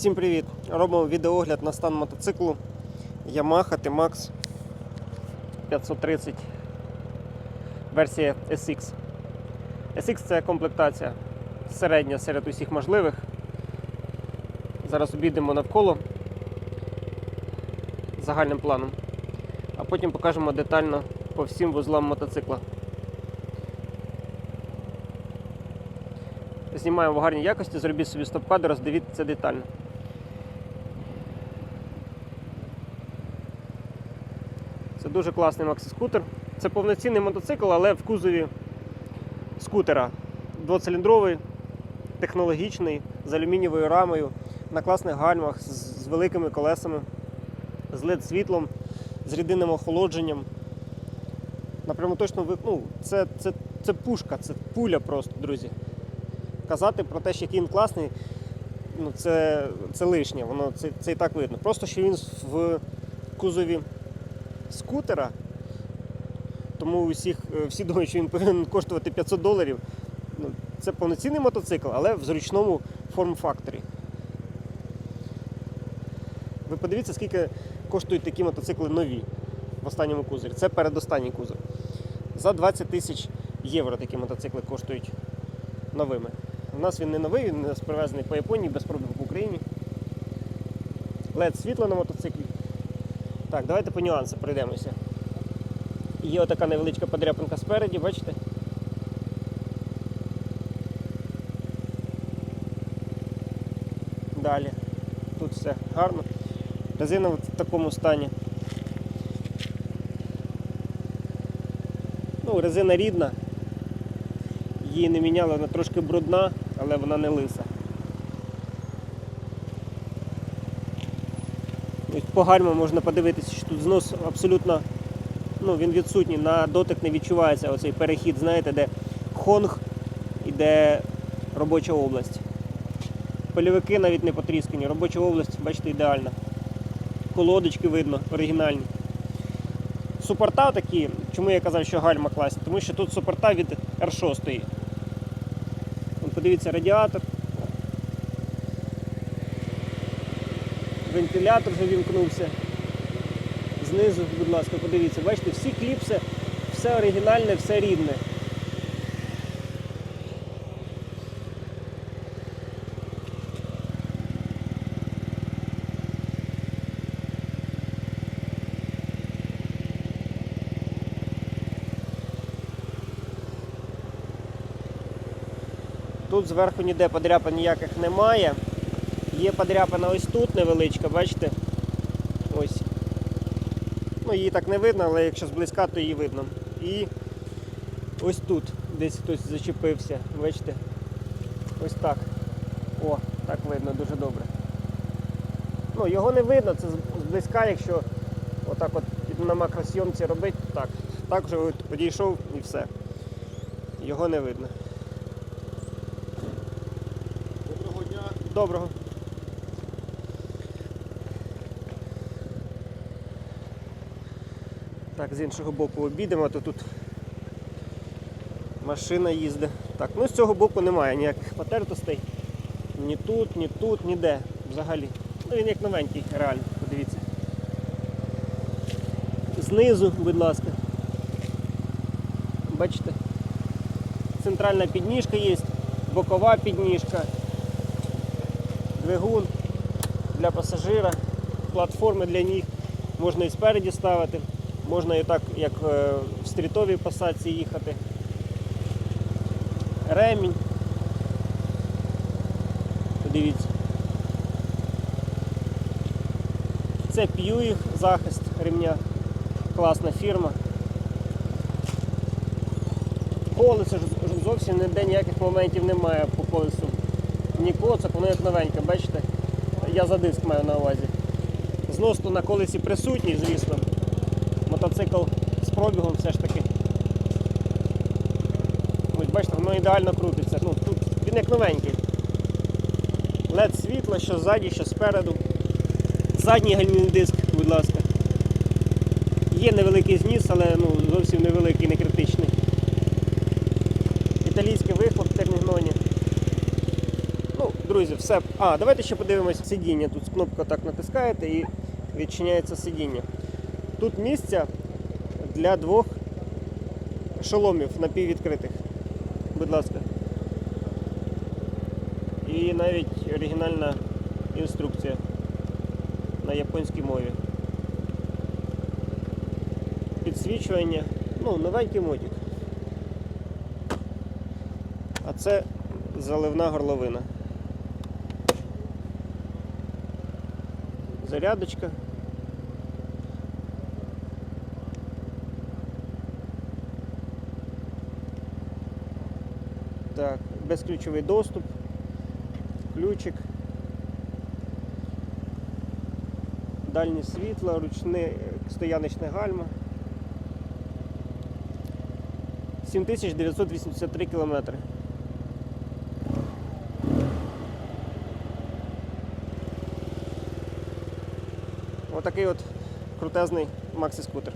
Всім привіт! Робимо відеогляд на стан мотоциклу Yamaha T-Max 530 версія SX. SX це комплектація середня серед усіх можливих. Зараз обійдемо навколо загальним планом, а потім покажемо детально по всім вузлам мотоцикла. Знімаємо в гарній якості, зробіть собі стоп-кадр, роздивіться детально. Це дуже класний максі-скутер. Це повноцінний мотоцикл, але в кузові скутера. Двоциліндровий, технологічний, з алюмінієвою рамою, на класних гальмах, з, великими колесами, з led світлом, з рідинним охолодженням. Напряму точно ви- ну, це, це, це пушка, це пуля просто, друзі. Казати про те, що він класний, ну, це, це лишнє, воно це, це і так видно. Просто що він в кузові скутера, тому усіх, е, всі думають, що він повинен коштувати 500 доларів. Ну, це повноцінний мотоцикл, але в зручному форм-факторі. Ви подивіться, скільки коштують такі мотоцикли нові в останньому кузові. Це передостанній кузов. За 20 тисяч євро такі мотоцикли коштують новими. У нас він не новий, він у нас привезений по Японії без пробігу по Україні. led світло на мотоциклі. Так, давайте по нюансам пройдемося. Є отака невеличка подряпинка спереді, бачите? Далі. Тут все гарно. Резина в такому стані. Ну, резина рідна. Її не міняли, вона трошки брудна, але вона не лиса. По гальмам можна подивитися, що тут знос абсолютно ну, він відсутній, на дотик не відчувається оцей перехід, знаєте, де хонг і де робоча область. Польовики навіть не потріскані, робоча область, бачите, ідеальна. Колодочки видно, оригінальні. Супорта такі, чому я казав, що гальма класні? Тому що тут супорта від R6. Вон, Подивіться, радіатор. Вентилятор вже вімкнувся. Знизу, будь ласка, подивіться, бачите, всі кліпси, все оригінальне, все рідне. Тут зверху ніде подряпин ніяких немає. Є подряпина ось тут невеличка, бачите? Ось. Ну, її так не видно, але якщо зблизька, то її видно. І ось тут десь хтось зачепився, бачите? Ось так. О, так видно дуже добре. Ну, його не видно, це зблизька, якщо отак от на макросйомці робити, так. Так вже підійшов і все. Його не видно. Доброго дня. Доброго. Так, з іншого боку обійдемо, то тут машина їздить. Так, ну з цього боку немає ніяких потертостей. Ні тут, ні тут, ніде взагалі. Ну він як новенький, реально, подивіться. Знизу, будь ласка. Бачите? Центральна підніжка є, бокова підніжка двигун для пасажира, платформи для ніг. Можна і спереді ставити, можна і так, як е, в стрітовій посадці їхати. Ремінь. Подивіться. Це П'юїх захист ремня. Класна фірма. Колесо ж зовсім ніде ніяких моментів немає по колесу. Ні коцок, воно як новеньке, бачите? Я за диск маю на увазі. Знос на колесі присутній, звісно. Мотоцикл з пробігом все ж таки. Ось бачите, воно ідеально крутиться. Ну, тут він як новенький. LED світло, що ззаді, що спереду. Задній гальмівний диск, будь ласка. Є невеликий зніс, але ну, зовсім невеликий, не критичний. Італійський вихлоп термігноні. Ну, Друзі, все. А, давайте ще подивимось сидіння. Тут кнопка так натискаєте і відчиняється сидіння. Тут місця для двох шоломів напіввідкритих. Будь ласка. І навіть оригінальна інструкція на японській мові. Підсвічування. Ну, новенький мотик. А це заливна горловина. Зарядочка. Так, безключовий доступ, ключик, дальні світла, ручне стояночне гальма. 7983 кілометри. Отакий от крутезний максі-скутер.